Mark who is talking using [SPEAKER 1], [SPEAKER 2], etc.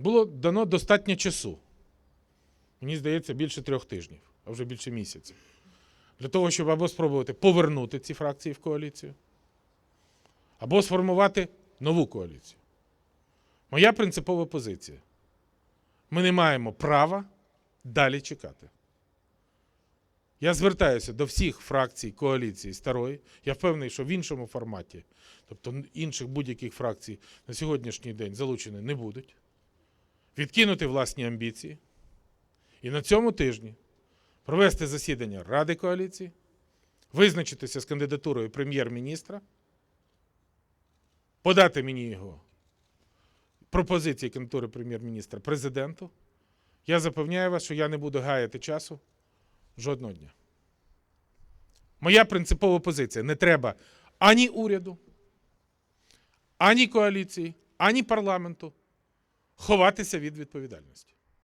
[SPEAKER 1] було дано достатньо часу. Мені здається, більше трьох тижнів, а вже більше місяців. Для того, щоб або спробувати повернути ці фракції в коаліцію, або сформувати нову коаліцію. Моя принципова позиція. Ми не маємо права далі чекати. Я звертаюся до всіх фракцій коаліції старої. Я впевнений, що в іншому форматі, тобто інших будь-яких фракцій на сьогоднішній день залучені не будуть. Відкинути власні амбіції. І на цьому тижні провести засідання Ради коаліції, визначитися з кандидатурою прем'єр-міністра, подати мені його пропозиції кандидатури прем'єр-міністра президенту. Я запевняю вас, що я не буду гаяти часу жодного дня. Моя принципова позиція: не треба ані уряду, ані коаліції, ані парламенту ховатися від відповідальності.